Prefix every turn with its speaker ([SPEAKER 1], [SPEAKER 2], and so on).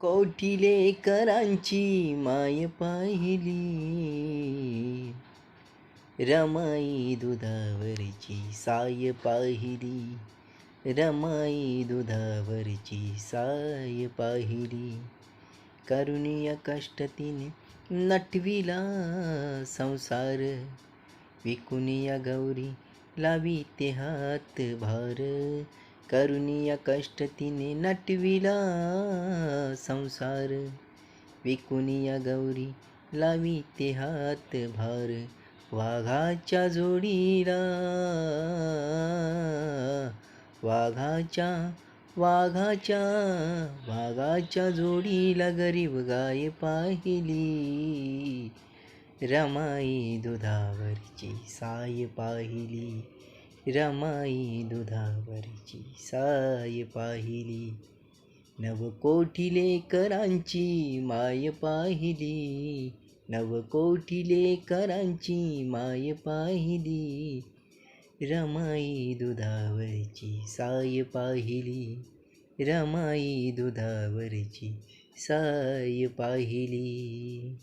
[SPEAKER 1] कोठिले करांची माय पाहिली? रमाई दुधावरची साय पाहिली. रमाई दुधावरची साय पाहिली. करुणीय कष्टतीने नटविला संसार. विकुनिया गौरी लावी ते हात भार. करुणिया कष्ट तिने नटविला. संसार विकुनिया गौरी लावी ते हात भार. वाघाच्या जोडीला. वाघाच्या वाघाच्या वाघाच्या जोडीला गरीब गाय पाहिली. रमाई दुधावरची साय पाहिली. रमाई दुधावरची साय पाहिली. नवकोटी लेकरांची माय पाहिली. नवकोटी लेकरांची माय पाहिली. रमाई दुधावरची साय पाहिली. रमाई दुधावरची साय पाहिली.